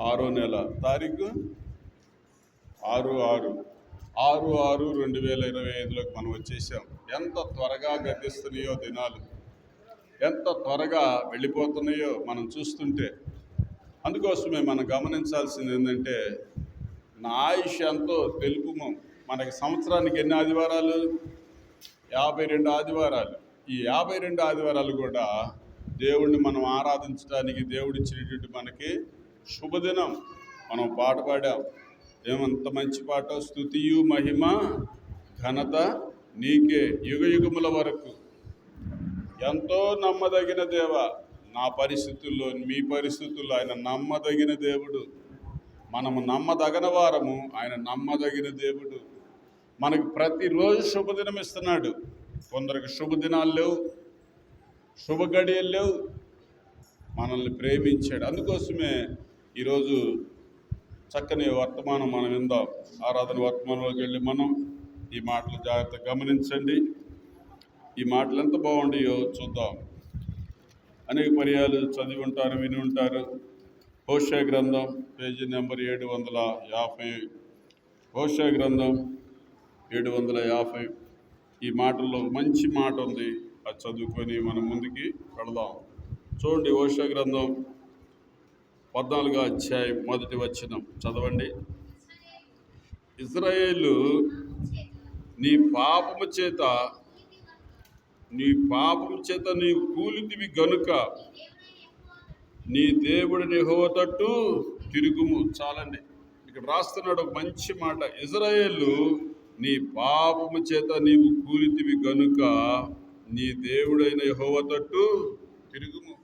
ఆరో నెల తారీఖు ఆరు ఆరు. ఆరు ఆరు రెండు వేల ఇరవై ఐదులోకి మనం వచ్చేసాం. ఎంత త్వరగా గతిస్తున్నాయో దినాలు. ఎంత త్వరగా వెళ్ళిపోతున్నాయో మనం చూస్తుంటే అందుకోసమే మనం గమనించాల్సింది ఏంటంటే నా ఆయుష్ ఎంతో తెలుపుము మనకి సంవత్సరానికి ఎన్ని ఆదివారాలు? యాభై రెండు ఆదివారాలు. ఈ యాభై రెండు ఆదివారాలు కూడా దేవుణ్ణి మనం ఆరాధించడానికి దేవుడిచ్చినటువంటి మనకి శుభదినం. మనం పాట పాడాం. ఏమంత మంచి పాట? స్థుతియు మహిమ ఘనత నీకే యుగ యుగముల వరకు. ఎంతో నమ్మదగిన దేవ నా పరిస్థితుల్లో మీ పరిస్థితుల్లో ఆయన నమ్మదగిన దేవుడు. మనము నమ్మదగిన వారము ఆయన నమ్మదగిన దేవుడు. మనకు ప్రతిరోజు శుభదినం ఇస్తున్నాడు. కొందరికి శుభదినాలు లేవు శుభ గడియలు లేవు. మనల్ని ప్రేమించాడు. అందుకోసమే ఈరోజు చక్కని వర్తమానం మనం విందాం ఆరాధన వర్తమానంలోకి వెళ్ళి మనం ఈ మాటలు జాగ్రత్తగా గమనించండి. ఈ మాటలు ఎంత బాగుంటాయో చూద్దాం. అనేక పర్యాలు చదివి ఉంటారు విని ఉంటారు. హోషా గ్రంథం పేజీ నెంబర్ ఏడు వందల యాభై. హోషా గ్రంథం ఏడు వందల యాభై. ఈ మాటల్లో మంచి మాట ఉంది. అది చదువుకొని మనం ముందుకి వెళదాం. చూడండి హోషా గ్రంథం. పద్నాలుగో అధ్యాయం మొదటి వచ్చిన చదవండి. ఇజ్రాయేలు నీ పాపము చేత నీ పాపము చేత నీ కూలితివి గనుక నీ దేవుడిని తట్టు తిరుగుము. చాలండి. ఇక్కడ రాస్తున్నాడు ఒక మంచి మాట. ఇజ్రాయేలు నీ పాపము చేత నీవు కూలితివి గనుక నీ దేవుడైన యహోవ తట్టు తిరుగుము.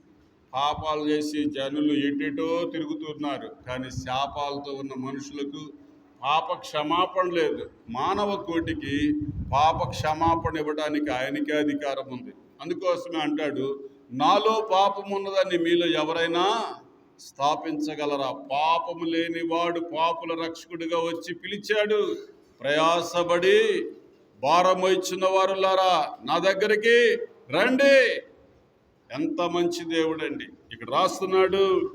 పాపాలు చేసి జనులు ఎటెటో తిరుగుతున్నారు. కానీ శాపాలతో ఉన్న మనుషులకు పాప క్షమాపణ లేదు. మానవ కోటికి పాప క్షమాపణ ఇవ్వడానికి ఆయనకే అధికారం ఉంది. అందుకోసమే అంటాడు నాలో పాపం ఉన్నదాన్ని మీలో ఎవరైనా స్థాపించగలరా? పాపము లేనివాడు పాపుల రక్షకుడిగా వచ్చి పిలిచాడు. ప్రయాసపడి భారం ఇచ్చిన వారులారా నా దగ్గరికి రండి. ఎంత మంచి దేవుడండి. ఇక్కడ రాస్తున్నాడు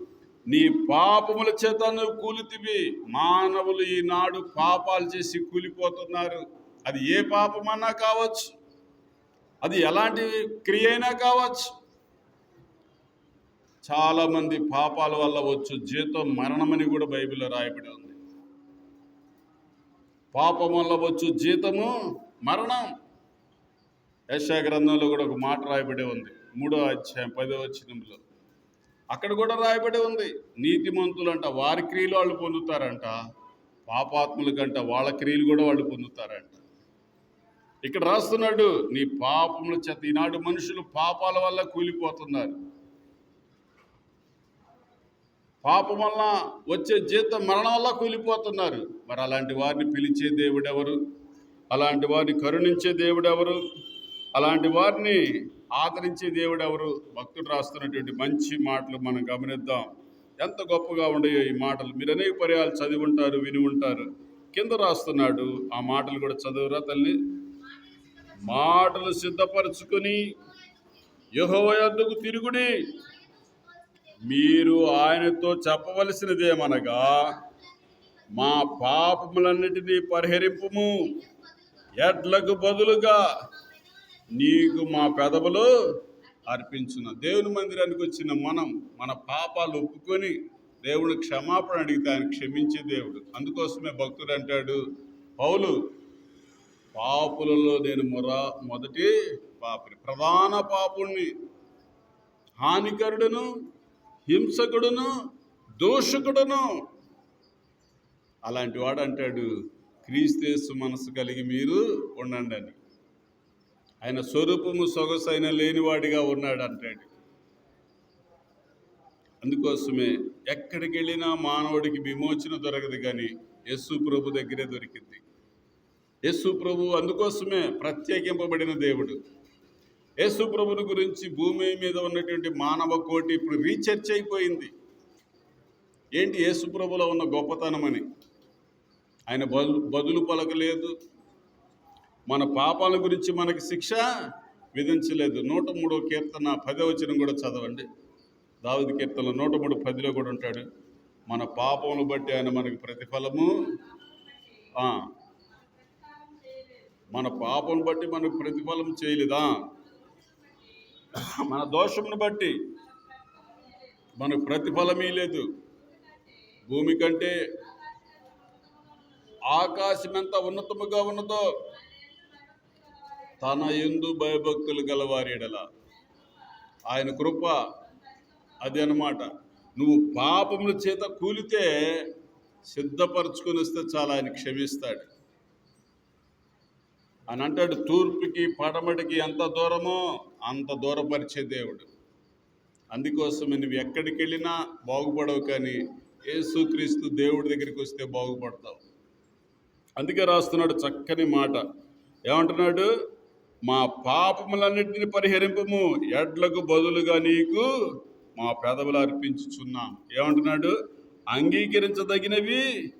నీ పాపముల చేత నువ్వు కూలితివి. మానవులు ఈనాడు పాపాలు చేసి కూలిపోతున్నారు. అది ఏ పాపమన్నా కావచ్చు. అది ఎలాంటి క్రియ అయినా కావచ్చు. చాలామంది పాపాల వల్ల వచ్చు. జీతం మరణమని కూడా బైబిల్లో రాయబడి ఉంది. పాపం వల్ల వచ్చు జీతము మరణం. యశా గ్రంథంలో కూడా ఒక మాట రాయబడి ఉంది. మూడో అధ్యాయం పదో వచ్చినంలో అక్కడ కూడా రాయబడి ఉంది నీతిమంతులు అంట వారి క్రియలు వాళ్ళు పొందుతారంట పాపాత్ముల కంట వాళ్ళ క్రియలు కూడా వాళ్ళు పొందుతారంట. ఇక్కడ రాస్తున్నాడు నీ పాపముల చేత ఈనాడు మనుషులు పాపాల వల్ల కూలిపోతున్నారు. పాపం వల్ల వచ్చే జీతం మరణం వల్ల కూలిపోతున్నారు. మరి అలాంటి వారిని పిలిచే దేవుడెవరు? అలాంటి వారిని కరుణించే దేవుడెవరు? అలాంటి వారిని ఆదరించే దేవుడు ఎవరు భక్తుడు రాస్తున్నటువంటి మంచి మాటలు మనం గమనిద్దాం. ఎంత గొప్పగా ఉండయో ఈ మాటలు. మీరు అనేక పర్యాలు చదివి ఉంటారు విని ఉంటారు. కింద రాస్తున్నాడు ఆ మాటలు కూడా చదువురా తల్లి. మాటలు సిద్ధపరచుకొని యహోవయద్దుకు తిరుగుడి. మీరు ఆయనతో చెప్పవలసినదేమనగా మా పాపములన్నిటినీ పరిహరింపుము. ఎడ్లకు బదులుగా నీకు మా పెదవులు అర్పించిన. దేవుని మందిరానికి వచ్చిన మనం మన పాపాలు ఒప్పుకొని దేవుడు క్షమాపణ అడిగితే ఆయన క్షమించే దేవుడు. అందుకోసమే భక్తుడు అంటాడు పౌలు పాపులలో నేను మొర మొదటి పాపిని ప్రధాన పాపుణ్ణి. హానికరుడును హింసకుడును దోషకుడును. అలాంటి వాడు అంటాడు క్రీస్తేసు మనసు కలిగి మీరు ఉండండి అని. ఆయన స్వరూపము సొగసైన లేనివాడిగా ఉన్నాడు అంటాడు అందుకోసమే ఎక్కడికి వెళ్ళినా మానవుడికి విమోచన దొరకదు కానీ యస్సు ప్రభు దగ్గరే దొరికింది. యస్సు ప్రభు అందుకోసమే ప్రత్యేకింపబడిన దేవుడు. యేసు ప్రభుని గురించి భూమి మీద ఉన్నటువంటి మానవ కోటి ఇప్పుడు రీచర్చ్ అయిపోయింది. ఏంటి యేసు ప్రభులో ఉన్న గొప్పతనమని? ఆయన బదులు బదులు పలకలేదు మన పాపాల గురించి మనకి శిక్ష విధించలేదు. నూట మూడో కీర్తన పదవచనం కూడా చదవండి. దావుది కీర్తనలో నూట మూడు పదిలో కూడా ఉంటాడు. మన పాపమును బట్టి ఆయన మనకి ప్రతిఫలము. మన పాపం బట్టి మనకు ప్రతిఫలం చేయలేదా? మన దోషమును బట్టి మనకు ప్రతిఫలమీ లేదు. భూమి కంటే ఆకాశం ఎంత ఉన్నతముగా ఉన్నదో తన ఎందు భయభక్తులు గలవారి ఆయన కృప అది అనమాట నువ్వు పాపముల చేత కూలితే సిద్ధపరచుకొని వస్తే చాలా ఆయన క్షమిస్తాడు. అని అంటాడు తూర్పుకి పడమటికి ఎంత దూరమో అంత దూరపరిచే దేవుడు. అందుకోసం నువ్వు ఎక్కడికి వెళ్ళినా బాగుపడవు కానీ యేసుక్రీస్తు దేవుడి దగ్గరికి వస్తే బాగుపడతావు. అందుకే రాస్తున్నాడు చక్కని మాట. ఏమంటున్నాడు? మా పాపములన్నింటిని పరిహరింపము. ఎడ్లకు బదులుగా నీకు మా పెదవులు అర్పించుచున్నాం. ఏమంటున్నాడు? అంగీకరించదగినవి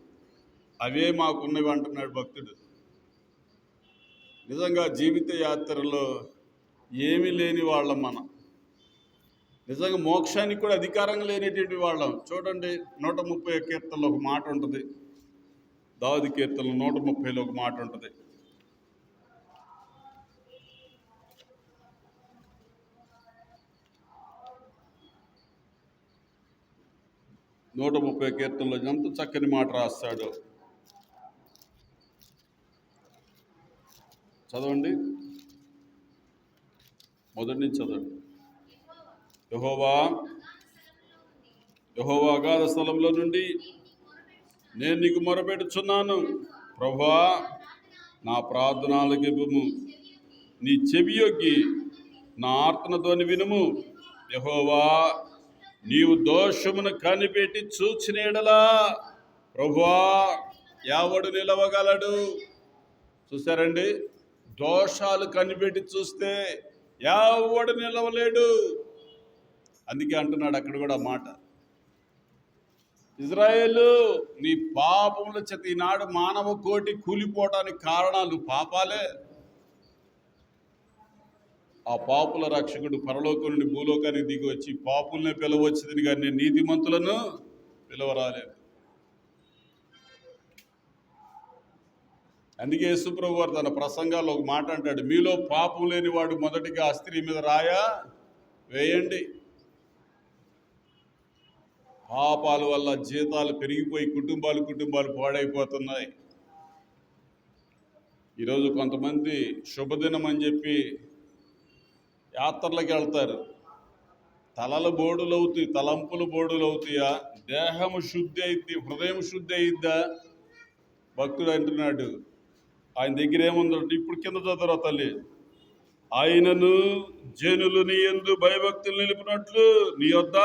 అవే మాకున్నవి అంటున్నాడు భక్తుడు. నిజంగా జీవిత యాత్రలో ఏమీ లేని వాళ్ళం మనం. నిజంగా మోక్షానికి కూడా అధికారం లేనటువంటి వాళ్ళం. చూడండి నూట ముప్పై కీర్తనలో ఒక మాట ఉంటుంది. దావది కీర్తనలో నూట ముప్పైలో ఒక మాట ఉంటుంది. నూట ముప్పై కీర్తనలో ఎంత చక్కని మాట రాస్తాడు. చదవండి. మొదటి నుంచి చదవండి. యహోవా యహోవా అగాధ స్థలంలో నుండి నేను నీకు మొరపెడుచున్నాను. ప్రభా నా ప్రార్థనలకివ్వము నీ చెవియొగ్గి నా ఆర్తనతోని వినుము. యహోవా నీవు దోషమును కనిపెట్టి చూచిన ఎడలా ప్రభువా ఎవడు నిలవగలడు. చూసారండి దోషాలు కనిపెట్టి చూస్తే ఎవడు నిలవలేడు. అందుకే అంటున్నాడు అక్కడ కూడా మాట. ఇజ్రాయేలు నీ పాపముల చేత ఈనాడు మానవ కోటి కూలిపోవటానికి కారణాలు పాపాలే. ఆ పాపుల రక్షకుడు పరలోకం నుండి భూలోకానికి దిగి వచ్చి పాపుల్ని పిలవచ్చింది కానీ నేను నీతిమంతులను పిలవరాలేదు. అందుకే యేసుప్రభు వారు తన ప్రసంగాల్లో ఒక మాట అంటాడు మీలో పాపం లేని వాడు మొదటిగా ఆ స్త్రీ మీద రాయా వేయండి. పాపాల వల్ల జీతాలు పెరిగిపోయి కుటుంబాలు కుటుంబాలు పాడైపోతున్నాయి. ఈరోజు కొంతమంది శుభదినం అని చెప్పి యాత్రలకు వెళ్తారు. తలలు బోడులు అవుతాయి తలంపులు బోడులు అవుతాయా దేహము శుద్ధి అయింది హృదయం శుద్ధి అయిద్దా భక్తుడు అంటున్నాడు. ఆయన దగ్గర ఏముందంటే ఇప్పుడు కింద చదువురా తల్లి. ఆయనను జనులు నీ ఎందు భయభక్తులు నిలిపినట్లు నీ వద్ద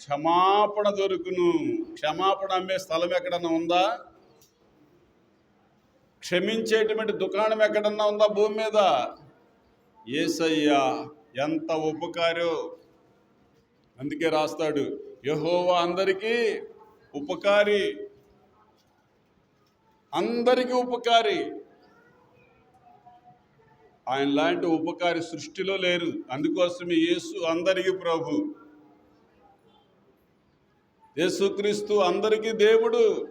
క్షమాపణ దొరుకును. క్షమాపణ అమ్మే స్థలం ఎక్కడన్నా ఉందా? క్షమించేటువంటి దుకాణం ఎక్కడన్నా ఉందా భూమి మీద? ఏసయ్యా ఎంత ఉపకారో. అందుకే రాస్తాడు యహోవా అందరికీ ఉపకారి. అందరికీ ఉపకారి. ఆయన లాంటి ఉపకారి సృష్టిలో లేరు అందుకోసమే యేసు అందరికీ ప్రభు. యేసుక్రీస్తు అందరికీ దేవుడు.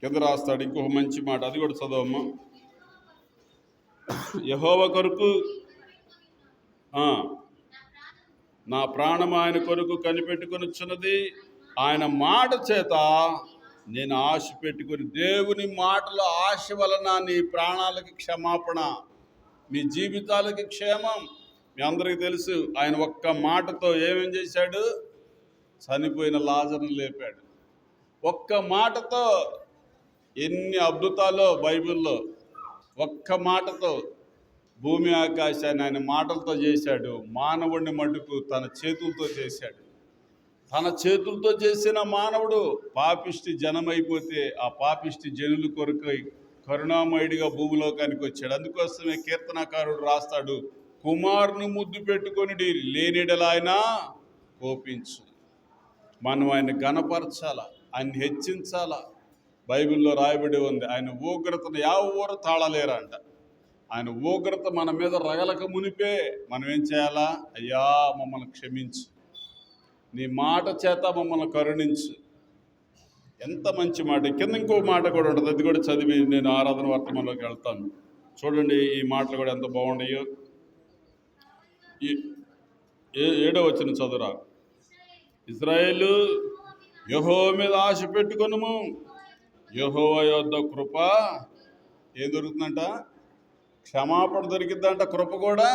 కింద రాస్తాడు ఇంకొక మంచి మాట అది కూడా చదవమ్మా. యహోవ కొరకు నా ప్రాణం ఆయన కొరకు కనిపెట్టుకొనిచున్నది. ఆయన మాట చేత నేను ఆశ పెట్టుకుని దేవుని మాటలో ఆశ వలన నీ ప్రాణాలకి క్షమాపణ మీ జీవితాలకి క్షేమం. మీ అందరికీ తెలుసు ఆయన ఒక్క మాటతో ఏమేం చేశాడు? చనిపోయిన లాజర్ను లేపాడు. ఒక్క మాటతో ఎన్ని అద్భుతాలో బైబిల్లో ఒక్క మాటతో భూమి ఆకాశాన్ని ఆయన మాటలతో చేశాడు. మానవుడిని మటుకు తన చేతులతో చేశాడు. తన చేతులతో చేసిన మానవుడు పాపిష్టి జనమైపోతే ఆ పాపిష్టి జనుల కొరకై కరుణామయుడిగా భూమిలోకానికి వచ్చాడు. అందుకోసమే కీర్తనకారుడు రాస్తాడు కుమారుని ముద్దు పెట్టుకొని లేనిడలాయన కోపించు. మనం ఆయన గణపరచాలా? ఆయన హెచ్చించాలా? బైబిల్లో రాయబడి ఉంది ఆయన ఉగ్రతను ఎవరు తాళలేరంట. ఆయన ఉగ్రత మన మీద రగలక మునిపే మనం ఏం చేయాలా? అయ్యా మమ్మల్ని క్షమించు. నీ మాట చేత మమ్మల్ని కరుణించు. ఎంత మంచి మాట. కింద ఇంకో మాట కూడా ఉంటుంది అది కూడా చదివి నేను ఆరాధన వర్తమానంలోకి వెళ్తాను. చూడండి ఈ మాటలు కూడా ఎంత బాగున్నాయో. ఈ ఏ- ఏడో వచ్చిన చదువురా. ఇజ్రాయేల్ యహో మీద ఆశ పెట్టుకొనుము. యహోవ యొద్ద కృప. ఏం దొరుకుతుందంట? క్షమాపణ దొరికిద్దంట కృప కూడా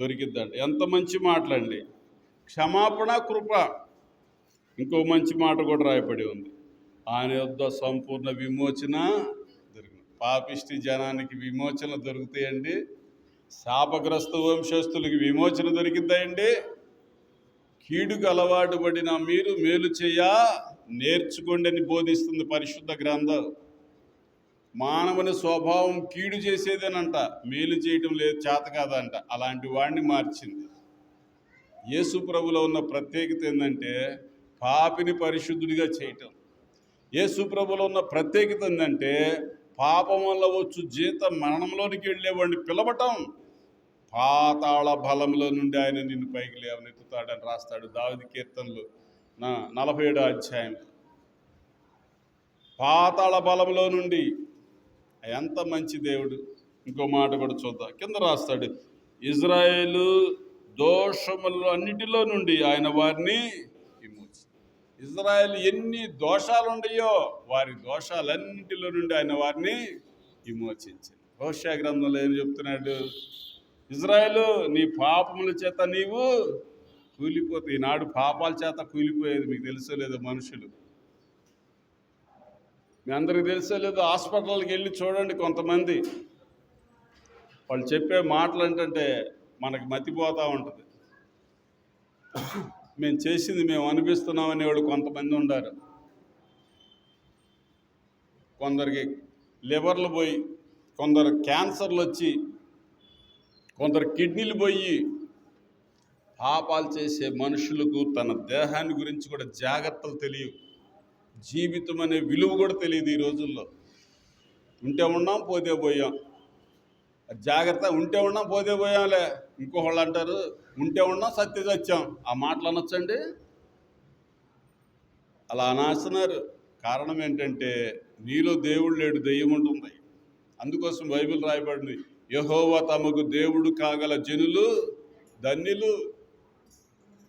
దొరికిద్దంట. ఎంత మంచి మాటలండి. క్షమాపణ కృప. ఇంకో మంచి మాట కూడా రాయబడి ఉంది. ఆయన యొద్ద సంపూర్ణ విమోచన దొరికింది. పాపిష్టి జనానికి విమోచన దొరుకుతాయండి. శాపగ్రస్త వంశస్థులకి విమోచన దొరికిద్దాయండి కీడుకు అలవాటు పడిన మీరు మేలు చేయ నేర్చుకోండి అని బోధిస్తుంది పరిశుద్ధ గ్రంథం మానవుని స్వభావం కీడు చేసేదేనంట మేలు చేయటం లేదు చేత కాదంట. అలాంటి వాడిని మార్చింది. యేసు ప్రభులో ఉన్న ప్రత్యేకత ఏంటంటే పాపిని పరిశుద్ధుడిగా చేయటం. యేసు ప్రభులో ఉన్న ప్రత్యేకత ఏంటంటే పాపం వల్ల వచ్చు జీత మరణంలోనికి వెళ్ళేవాడిని పిలవటం. పాతాళ బలంలో నుండి ఆయన నిన్ను పైకి లేవనెత్తుతాడని రాస్తాడు దావిది కీర్తనలు. నలభై ఏడో అధ్యాయం. పాతాళ బలంలో నుండి ఎంత మంచి దేవుడు? ఇంకో మాట కూడా చూద్దాం. కింద రాస్తాడు ఇజ్రాయేలు దోషములు అన్నిటిలో నుండి ఆయన వారిని విమోచి. ఇజ్రాయెల్ ఎన్ని దోషాలు ఉన్నాయో వారి దోషాలన్నిటిలో నుండి ఆయన వారిని విమోచించింది భవిష్య గ్రంథంలో ఏం చెప్తున్నాడు? ఇజ్రాయెల్ నీ పాపముల చేత నీవు కూలిపోతే ఈనాడు పాపాల చేత కూలిపోయేది మీకు తెలుసో లేదో మనుషులు. మీ అందరికి తెలుసో లేదో హాస్పిటల్కి వెళ్ళి చూడండి కొంతమంది. వాళ్ళు చెప్పే మాటలు ఏంటంటే మనకి మతిపోతూ ఉంటుంది. మేము చేసింది మేము అనిపిస్తున్నామని వాళ్ళు కొంతమంది ఉండారు. కొందరికి లివర్లు పోయి కొందరు క్యాన్సర్లు వచ్చి కొందరు కిడ్నీలు పోయి పాపాలు చేసే మనుషులకు తన దేహాన్ని గురించి కూడా జాగ్రత్తలు తెలియవు. జీవితం అనే విలువ కూడా తెలియదు ఈ రోజుల్లో. ఉంటే ఉన్నాం పోతే పోయాం. జాగ్రత్త ఉంటే ఉన్నాం పోతే పోయాంలే. ఇంకోళ్ళు అంటారు ఉంటే ఉన్నాం సత్య సత్యం. ఆ మాటలు అనొచ్చండి? అలా అనాస్తున్నారు. కారణం ఏంటంటే నీలో దేవుడు లేడు దెయ్యం ఉంటుంది. అందుకోసం బైబిల్ రాయబడింది యహోవా తమకు దేవుడు కాగల జనులు ధన్యులు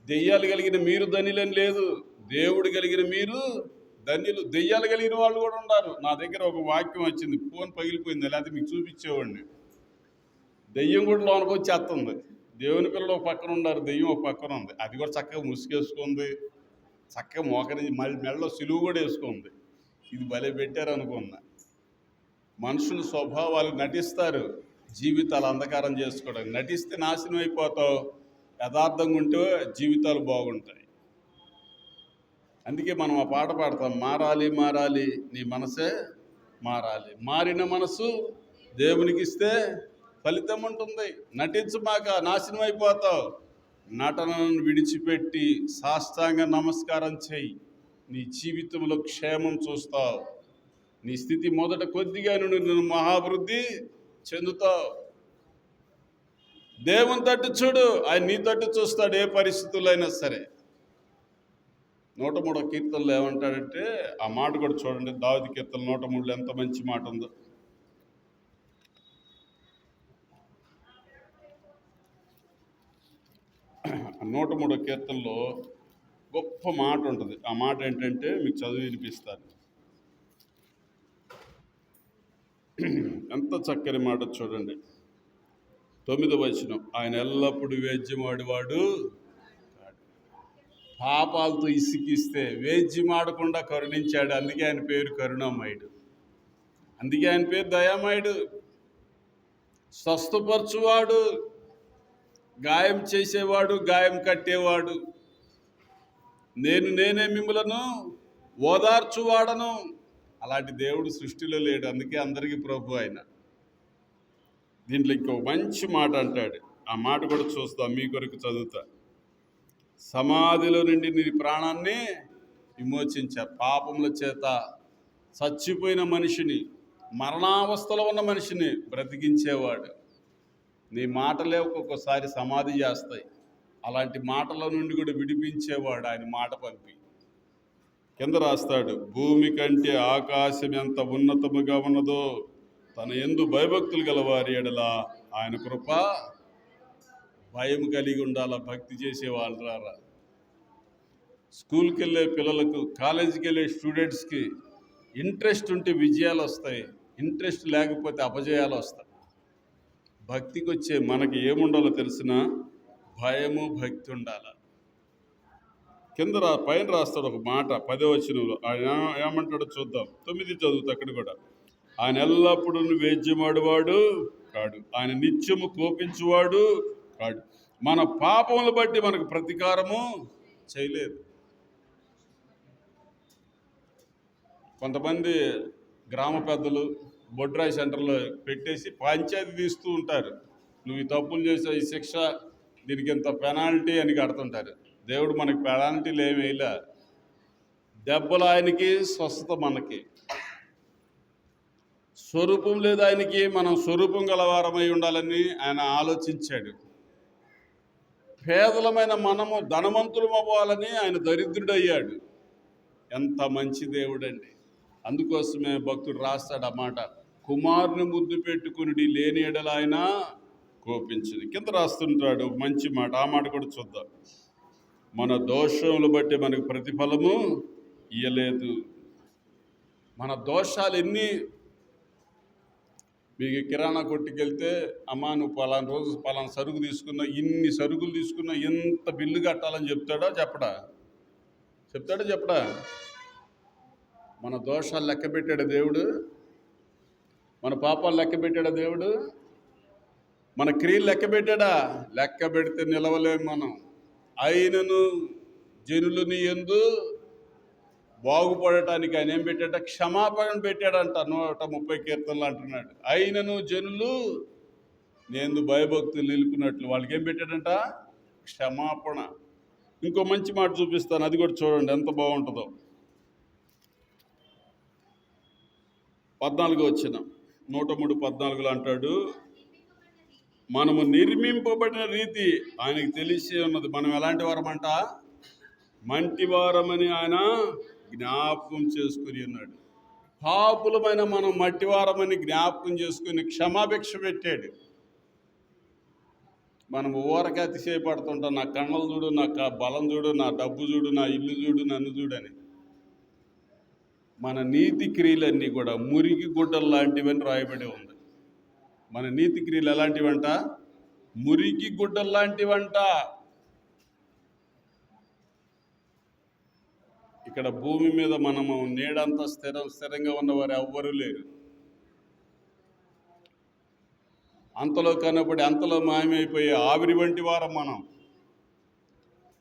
దెయ్యాలు కలిగిన మీరు ధనిలని లేదు. దేవుడు కలిగిన మీరు ధన్యులు దెయ్యాలు కలిగిన వాళ్ళు కూడా ఉన్నారు. నా దగ్గర ఒక వాక్యం వచ్చింది. ఫోన్ పగిలిపోయింది. లేకపోతే మీకు చూపించేవాడిని. దెయ్యం కూడా లోనకు వచ్చేస్తుంది. దేవుని పిల్లలు ఒక పక్కన ఉన్నారు. దెయ్యం ఒక పక్కన ఉంది. అది కూడా చక్కగా ముసుగేసుకుంది. చక్కగా మోకరి మళ్ళీ మెడలో సిలువు కూడా వేసుకుంది. ఇది భలే పెట్టారు అనుకున్నా. మనుషుల స్వభావాలు నటిస్తారు. జీవితాలు అంధకారం చేసుకోవడానికి. నటిస్తే నాశనం అయిపోతావు. యథార్థంగా ఉంటే జీవితాలు బాగుంటాయి. అందుకే మనం ఆ పాట పాడతాం మారాలి మారాలి నీ మనసే మారాలి. మారిన మనసు దేవునికి ఇస్తే ఫలితం ఉంటుంది. నటించమాక నాశనం అయిపోతావు. నటనను విడిచిపెట్టి సాష్టాంగ నమస్కారం చేయి. నీ జీవితంలో క్షేమం చూస్తావు. నీ స్థితి మొదట కొద్దిగా నుండి నువ్వు మహాభివృద్ధి చెందుతావు. దేవుని తట్టు చూడు ఆయన నీ తట్టు చూస్తాడు ఏ పరిస్థితుల్లో అయినా సరే. నూట మూడో కీర్తనలు ఏమంటాడంటే ఆ మాట కూడా చూడండి దావతి కీర్తన నూట మూడులో ఎంత మంచి మాట ఉందో. ఆ నూట మూడో కీర్తనలో గొప్ప మాట ఉంటుంది. ఆ మాట ఏంటంటే మీకు చదివి వినిపిస్తాను. ఎంత చక్కని మాట చూడండి. తొమ్మిది వచనం. ఆయన ఎల్లప్పుడూ వేద్యమాడేవాడు పాపాలతో ఇసికిస్తే వేద్యమాడకుండా కరుణించాడు. అందుకే ఆయన పేరు కరుణామయుడు. అందుకే ఆయన పేరు దయామయుడు. స్వస్థపరచువాడు గాయం చేసేవాడు గాయం కట్టేవాడు. నేను నేనే మిమ్మలను ఓదార్చువాడను. అలాంటి దేవుడు సృష్టిలో లేడు. అందుకే అందరికీ ప్రభు ఆయన. దీంట్లో ఇంకో మంచి మాట అంటాడు. ఆ మాట కూడా చూస్తాం మీ కొరకు చదువుతా. సమాధిలో నుండి నీ ప్రాణాన్ని విమోచించా. పాపముల చేత చచ్చిపోయిన మనిషిని మరణావస్థలో ఉన్న మనిషిని బ్రతికించేవాడు. నీ మాటలే ఒక్కొక్కసారి సమాధి చేస్తాయి. అలాంటి మాటల నుండి కూడా విడిపించేవాడు ఆయన మాట పంపి. కింద రాస్తాడు భూమి కంటే ఆకాశం ఎంత ఉన్నతముగా ఉన్నదో తన ఎందు భయభక్తులు గలవారి ఎడల ఆయన కృప భయం కలిగి ఉండాల భక్తి చేసే వాళ్ళు రారా. స్కూల్కి వెళ్ళే పిల్లలకు కాలేజీకి వెళ్ళే స్టూడెంట్స్కి ఇంట్రెస్ట్ ఉంటే విజయాలు వస్తాయి ఇంట్రెస్ట్ లేకపోతే అపజయాలు వస్తాయి. భక్తికి వచ్చే మనకి ఏముండాలో తెలిసిన భయము భక్తి ఉండాలి. కింద రా పైన రాస్తాడు ఒక మాట పదే వచనంలో ఆయన ఏమంటాడో చూద్దాం. తొమ్మిది చదువుతా అక్కడ కూడా. ఆయన ఎల్లప్పుడూ వేద్యమాడువాడు కాడు. ఆయన నిత్యము కోపించువాడు కాడు. మన పాపములు బట్టి మనకు ప్రతీకారము చేయలేదు. కొంతమంది గ్రామ పెద్దలు బొడ్రాయి సెంటర్లో పెట్టేసి పంచాయతీ తీస్తూ ఉంటారు. నువ్వు ఈ తప్పులు చేసే ఈ శిక్ష దీనికి ఇంత పెనాల్టీ అని కడుతుంటారు. దేవుడు మనకి పెనాల్టీలు ఏమి వేయలే దెబ్బలు ఆయనకి స్వస్థత మనకి. స్వరూపం లేదు ఆయనకి మనం స్వరూపం గలవారమై ఉండాలని ఆయన ఆలోచించాడు. పేదలమైన మనము ధనవంతులం అవ్వాలని ఆయన దరిద్రుడయ్యాడు. ఎంత మంచి దేవుడండి. అందుకోసమే భక్తుడు రాస్తాడు అన్నమాట కుమారుని ముద్దు పెట్టుకుని లేని ఎడల ఆయన కోపించింది. కింద రాస్తుంటాడు మంచి మాట ఆ మాట కూడా చూద్దాం. మన దోషములు బట్టి మనకు ప్రతిఫలము ఇయ్యలేదు. మన దోషాలు ఎన్ని మీకు కిరాణా కొట్టుకెళ్తే అమ్మా నువ్వు పలానా రోజు పలానా సరుకు తీసుకున్నా ఇన్ని సరుకులు తీసుకున్నా ఎంత బిల్లు కట్టాలని చెప్తాడా చెప్పడా? చెప్తాడా చెప్పడా? మన దోషాలు లెక్క పెట్టాడు దేవుడు. మన పాపాలు లెక్క పెట్టాడా దేవుడు? మన క్రియలు లెక్క పెట్టాడా? లెక్క పెడితే నిలవలేము మనం. అయినను జనులని ఎందు బాగుపడటానికి ఆయన ఏం పెట్టాడ క్షమాపణ పెట్టాడంట. నూట ముప్పై కీర్తనలు అంటున్నాడు. అయినను జనులు నేను భయభక్తులు నిలుపుకున్నట్లు వాళ్ళకి ఏం పెట్టాడంట? క్షమాపణ. ఇంకో మంచి మాట చూపిస్తాను. అది కూడా చూడండి. ఎంత బాగుంటుందో. పద్నాలుగు వచ్చిన నూట మూడు పద్నాలుగులో అంటాడు మనము నిర్మింపబడిన రీతి ఆయనకి తెలిసి ఉన్నది. మనం ఎలాంటి వారమంట? మంటివారమని ఆయన జ్ఞాపకం చేసుకుని ఉన్నాడు పాపులమైన మనం మట్టివారమని జ్ఞాపకం చేసుకుని క్షమాభిక్ష పెట్టాడు. మనం ఊరక అతిశయపడుతుంటాం నా కళ్ళలు చూడు నా బలం చూడు నా డబ్బు చూడు నా ఇల్లు చూడు నన్ను చూడని మన నీతి క్రియలన్నీ కూడా మురికి గుడ్డలు లాంటివని రాయబడి ఉంది. మన నీతి క్రియలు ఎలాంటివంట? మురికి గుడ్డలు లాంటివంట. ఇక్కడ భూమి మీద మనము నీడంత స్థిరం స్థిరంగా ఉన్నవారు ఎవ్వరూ లేరు. అంతలో కనబడి అంతలో మాయమైపోయే ఆవిరి వంటి వారం మనం.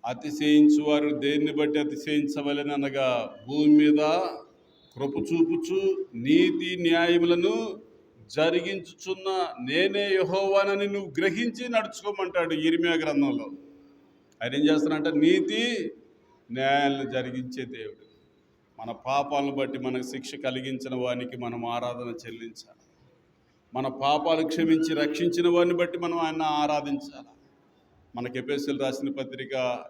అతిశయించువారు దేన్ని బట్టి అతిశయించవలని అనగా భూమి మీద కృప చూపుచు నీతి న్యాయములను జరిగించుచున్న నేనే యహోవానని నువ్వు గ్రహించి నడుచుకోమంటాడు ఇరిమియా గ్రంథంలో. ఆయన ఏం చేస్తానంటే నీతి న్యాయాలను జరిగించే దేవుడు. మన పాపాలను బట్టి మనకు శిక్ష కలిగించిన వానికి మనం ఆరాధన చెల్లించాలి. మన పాపాలు క్షమించి రక్షించిన వారిని బట్టి మనం ఆయన ఆరాధించాలి. మనకి ఎపిఎస్ఎల్ రాసిన పత్రిక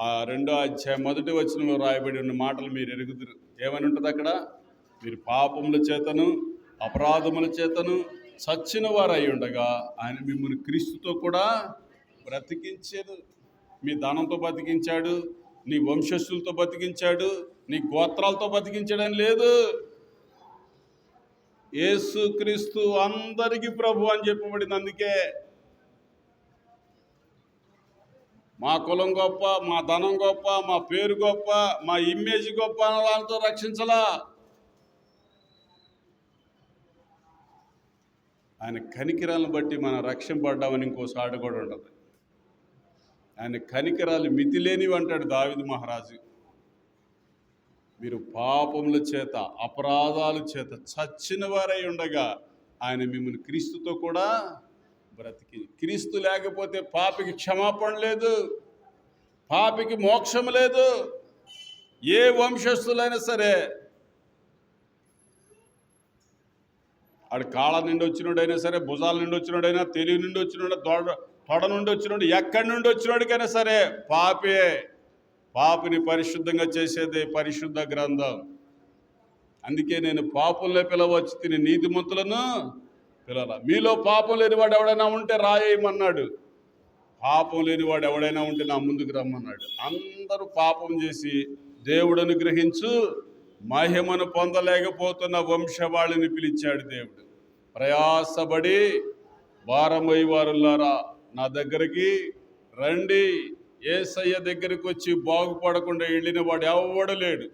ఆ రెండో అధ్యాయం మొదటి వచనంలో రాయబడి ఉన్న మాటలు మీరు ఎరుగుదురు. ఏమని ఉంటుంది అక్కడ? మీరు పాపముల చేతను అపరాధముల చేతను చచ్చిన వారు అయి ఉండగా ఆయన మిమ్మల్ని క్రీస్తుతో కూడా బ్రతికించారు. మీ ధనంతో బతికించాడు నీ వంశస్థులతో బతికించాడు నీ గోత్రాలతో బతికించడం లేదు. యేసుక్రీస్తు అందరికీ ప్రభు అని చెప్పబడింది అందుకే. మా కులం గొప్ప మా ధనం గొప్ప మా పేరు గొప్ప మా ఇమేజ్ గొప్ప అన్న దాంతో రక్షించలా. ఆయన కనికిరాలను బట్టి మనం రక్షింపడ్డామని ఇంకోసారి కూడా ఉంటుంది. ఆయన కనికరాలు మితిలేనివి అంటాడు దావిదు మహారాజు. మీరు పాపముల చేత అపరాధాల చేత చచ్చిన వారై ఉండగా ఆయన మిమ్మల్ని క్రీస్తుతో కూడా బ్రతికి క్రీస్తు లేకపోతే పాపికి క్షమాపణ లేదు పాపికి మోక్షం లేదు ఏ వంశస్థులైనా సరే. ఆడు కాళ్ళ నిండి వచ్చినోడైనా సరే భుజాల నిండి వచ్చినోడైనా తెలివి నుండి వచ్చినోడ దొడ తొడ నుండి వచ్చినోడు ఎక్కడి నుండి వచ్చినోడికైనా సరే పాపే. పాపిని పరిశుద్ధంగా చేసేదే పరిశుద్ధ గ్రంథం. అందుకే నేను పాపుల్నే పిలవచ్చు తిని నీతిమంతులను పిలల మీలో పాపం లేనివాడు ఎవడైనా ఉంటే రాయేయమన్నాడు. పాపం లేనివాడు ఎవడైనా ఉంటే నా ముందుకు రమ్మన్నాడు. అందరూ పాపం చేసి దేవుడు అనుగ్రహించు మహిమను పొందలేకపోతున్న వంశవాళిని పిలిచాడు దేవుడు. ప్రయాసపడి భారమై వారులారా నా దగ్గరికి రండి. ఏసయ్య దగ్గరికి వచ్చి బాగుపడకుండా వెళ్ళిన వాడు ఎవడు లేడు.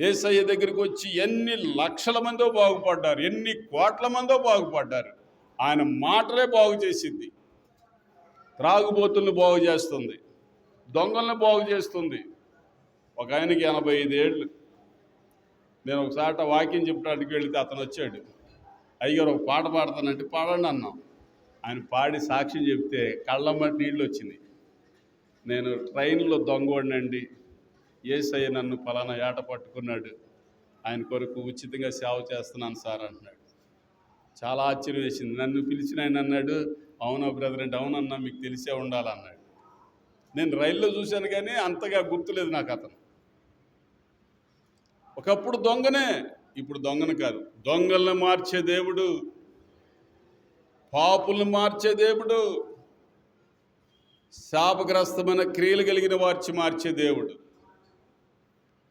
ఏసయ్య దగ్గరికి వచ్చి ఎన్ని లక్షల మందో బాగుపడ్డారు ఎన్ని కోట్ల మందో బాగుపడ్డారు. ఆయన మాటలే బాగు చేసింది. త్రాగుబోతులను బాగు చేస్తుంది. దొంగల్ని బాగు చేస్తుంది. ఒక ఆయనకి ఎనభై ఐదేళ్ళు నేను ఒకసారి వాకింగ్ చెప్పడానికి వెళితే అతను వచ్చాడు. అయ్యారు ఒక పాట పాడతానంటే పాడండి అన్నాం. ఆయన పాడి సాక్ష్యం చెప్తే కళ్ళమ్మటి నీళ్ళు వచ్చినాయి నేను ట్రైన్లో దొంగోడినండి. ఏసయ్య నన్ను ఫలానా ఏట పట్టుకున్నాడు. ఆయన కొరకు ఉచితంగా సేవ చేస్తున్నాను సార్ అంటున్నాడు. చాలా ఆశ్చర్యం వేసింది. నన్ను పిలిచిన ఆయన అన్నాడు అవునా బ్రదర్ అంటే అవునన్నా మీకు తెలిసే ఉండాలన్నాడు. నేను రైల్లో చూశాను కానీ అంతగా గుర్తులేదు నాకు అతను. ఒకప్పుడు దొంగనే ఇప్పుడు దొంగను కాదు. దొంగల్ని మార్చే దేవుడు పాపులు మార్చే దేవుడు. శాపగ్రస్తమైన క్రియలు కలిగిన వార్చి మార్చే దేవుడు.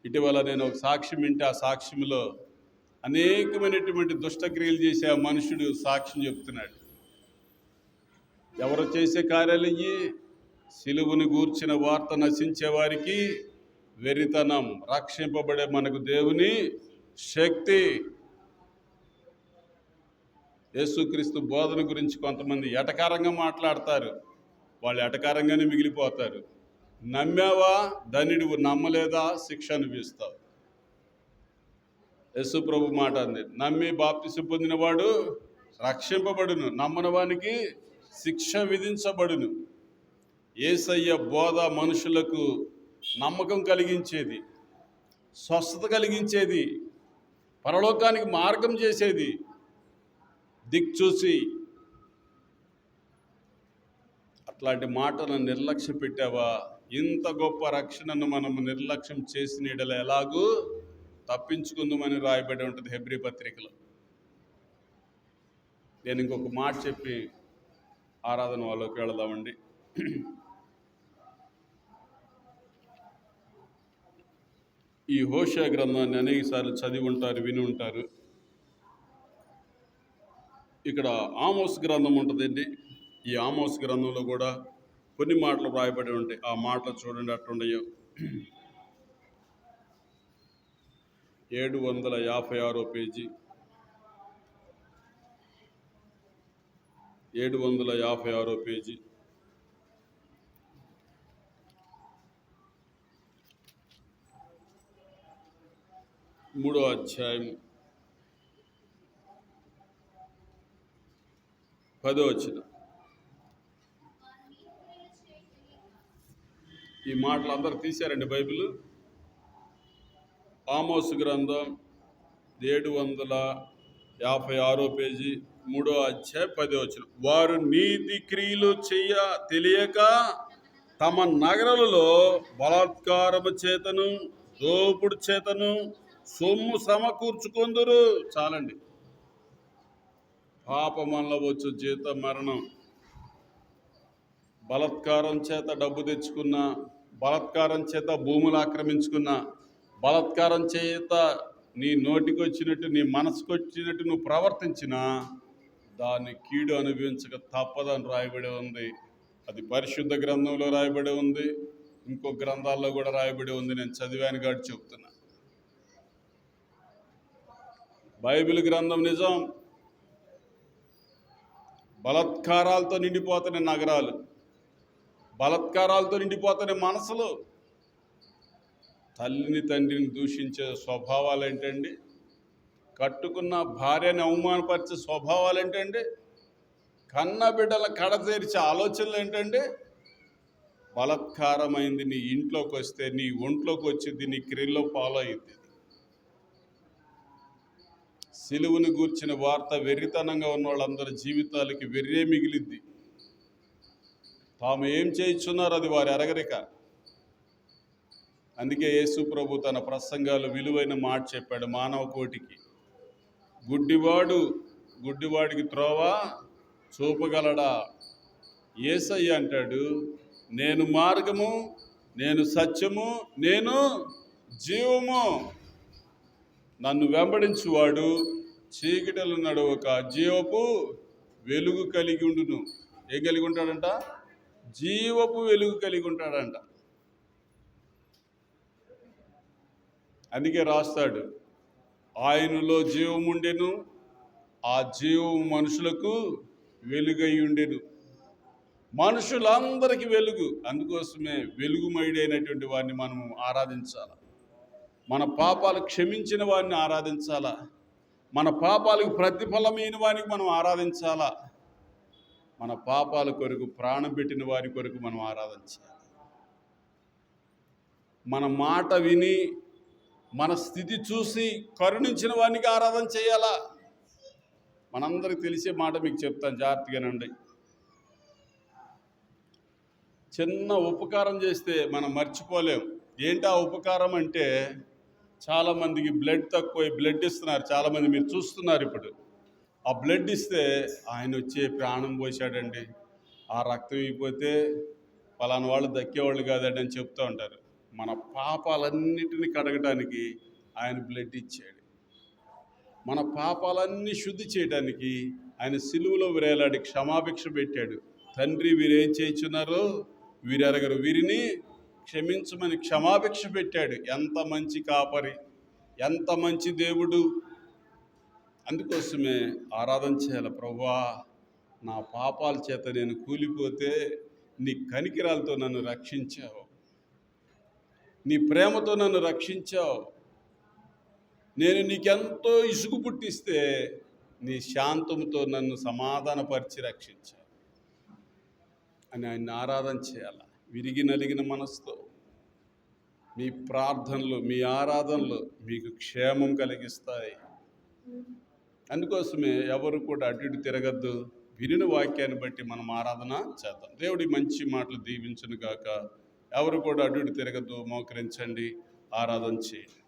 ఇటీవల నేను ఒక సాక్ష్యం వింటే ఆ సాక్ష్యంలో అనేకమైనటువంటి దుష్టక్రియలు చేసే ఆ మనుషుడు సాక్ష్యం చెప్తున్నాడు. ఎవరు చేసే కార్యాలయ్యి? సిలువుని గూర్చిన వార్త నశించే వారికి వెరితనం రక్షింపబడే మనకు దేవుని శక్తి. యేసుక్రీస్తు బోధన గురించి కొంతమంది ఎటకారంగా మాట్లాడతారు. వాళ్ళు ఎటకారంగానే మిగిలిపోతారు. నమ్మావా? ధనిడువు నమ్మలేదా? శిక్ష అనిపిస్తావు యశు ప్రభు మాట అంది నమ్మి బాప్తిసి పొందినవాడు రక్షింపబడును. నమ్మనవానికి శిక్ష విధించబడును. ఏసయ్య బోధ మనుషులకు నమ్మకం కలిగించేది స్వస్థత కలిగించేది పరలోకానికి మార్గం చేసేది దిక్చూసి అట్లాంటి మాటలను నిర్లక్ష్య పెట్టావా? ఇంత గొప్ప రక్షణను మనం నిర్లక్ష్యం చేసిన ఎడల ఎలాగూ తప్పించుకుందామని రాయబడి ఉంటుంది హెబ్రి పత్రికలో. నేను ఇంకొక మాట చెప్పి ఆరాధన వాళ్ళకి వెళదామండి. ఈ హోషా గ్రంథాన్ని అనేకసార్లు చదివి ఉంటారు విని ఉంటారు. ఇక్కడ ఆమోస్ గ్రంథం ఉంటుందండి. ఈ ఆమోస్ గ్రంథంలో కూడా కొన్ని మాటలు వ్రాయబడి ఉంటాయి ఆ మాటలు చూడండి అట్లుండయో. ఏడు వందల యాభై ఆరో పేజీ. ఏడు వందల యాభై ఆరో పేజీ. మూడో అధ్యాయం. పదో వచ్చిన ఈ మాటలు అందరు తీశారండి బైబిల్? ఆమోస్ గ్రంథం ఏడు వందల యాభై ఆరో పేజీ మూడో అధ్యాయ పదో వచ్చిన వారు నీతి క్రియలు చెయ్య తెలియక తమ నగరాలలో బలాత్కారము చేతను దోపుడు చేతను సొమ్ము సమకూర్చుకొందురు. చాలండి. పాపమల్ల వచ్చు జీత మరణం. బలత్కారం చేత డబ్బు తెచ్చుకున్న బలత్కారం చేత భూములు ఆక్రమించుకున్న బలత్కారం చేత నీ నోటికి వచ్చినట్టు నీ మనసుకు వచ్చినట్టు నువ్వు ప్రవర్తించినా దాన్ని కీడు అనుభవించక తప్పదని రాయబడి ఉంది. అది పరిశుద్ధ గ్రంథంలో రాయబడి ఉంది. ఇంకో గ్రంథాల్లో కూడా రాయబడి ఉంది. నేను చదివాను కాబట్టి చెప్తున్నా. బైబిల్ గ్రంథం నిజం. బలత్కారాలతో నిండిపోతున్న నగరాలు బలత్కారాలతో నిండిపోతున్న మనసులు. తల్లిని తండ్రిని దూషించే స్వభావాలు ఏంటండి? కట్టుకున్న భార్యని అవమానపరిచే స్వభావాలు ఏంటండి? కన్న బిడ్డల కడతీర్చే ఆలోచనలు ఏంటండి? బలత్కారమైంది నీ ఇంట్లోకి వస్తే నీ ఒంట్లోకి వచ్చింది నీ క్రియల్లో ఫాలో అయింది సిలువును గూర్చిన వార్త వెర్రితనంగా ఉన్న వాళ్ళందరి జీవితాలకి వెర్రే మిగిలిద్ది తాము ఏం చేయించున్నారో అది వారి అరగరిక. అందుకే యేసు ప్రభు తన ప్రసంగాలు విలువైన మాట చెప్పాడు మానవ కోటికి. గుడ్డివాడు గుడ్డివాడికి త్రోవ చూపగలడా? ఏసయ్య అంటాడు నేను మార్గము నేను సత్యము నేను జీవము. నన్ను వెంబడించువాడు చీకటిలో నడవక జీవపు వెలుగు కలిగి ఉండును. ఏం కలిగి ఉంటాడంట? జీవపు వెలుగు కలిగి ఉంటాడంట. అందుకే రాస్తాడు ఆయనలో జీవం ఉండెను ఆ జీవం మనుషులకు వెలుగై ఉండెను. మనుషులందరికీ వెలుగు అందుకోసమే వెలుగుమయుడైనటువంటి వారిని మనము ఆరాధించాలి? మన పాపాలు క్షమించిన వారిని ఆరాధించాలా? మన పాపాలకు ప్రతిఫలమైన వారికి మనం ఆరాధించాలా? మన పాపాల కొరకు ప్రాణం పెట్టిన వారి కొరకు మనం ఆరాధించాలి? మన మాట విని మన స్థితి చూసి కరుణించిన వారికి ఆరాధన చేయాలా? మనందరికి తెలిసే మాట మీకు చెప్తాను జాగ్రత్తగానండి చిన్న ఉపకారం చేస్తే మనం మర్చిపోలేం. ఏంటి ఆ ఉపకారం అంటే చాలామందికి బ్లడ్ తక్కువ బ్లడ్ ఇస్తున్నారు. చాలామంది మీరు చూస్తున్నారు ఇప్పుడు. ఆ బ్లడ్ ఇస్తే ఆయన వచ్చే ప్రాణం పోసాడండి. ఆ రక్తం అయిపోతే పలానా వాళ్ళు దక్కేవాళ్ళు కాదండి అని చెప్తూ ఉంటారు. మన పాపాలన్నిటిని కడగటానికి ఆయన బ్లడ్ ఇచ్చాడు. మన పాపాలన్నీ శుద్ధి చేయడానికి ఆయన సిలువలో వేలాడి క్షమాభిక్ష పెట్టాడు. తండ్రి వీరేం చేయించున్నారో? వీరెరగరు. వీరిని క్షమించమని క్షమాభిక్ష పెట్టాడు. ఎంత మంచి కాపరి ఎంత మంచి దేవుడు. అందుకోసమే ఆరాధన చేయాలి ప్రభువా నా పాపాల చేత నేను కూలిపోతే నీ కనికిరాలతో నన్ను రక్షించావు. నీ ప్రేమతో నన్ను రక్షించావు. నేను నీకెంతో ఇసుగు పుట్టిస్తే నీ శాంతంతో నన్ను సమాధానపరిచి రక్షించావు అని ఆయన్ని ఆరాధన చేయాలి. విరిగి నలిగిన మనసుతో మీ ప్రార్థనలు మీ ఆరాధనలు మీకు క్షేమం కలిగిస్తాయి. అందుకోసమే ఎవరు కూడా అటు ఇటు తిరగద్దు. వినిన వాక్యాన్ని బట్టి మనం ఆరాధన చేద్దాం. దేవుడి మంచి మాటలు దీవించను కాక ఎవరు కూడా అటు ఇటు తిరగద్దు. మోకరించండి. ఆరాధన చేయండి.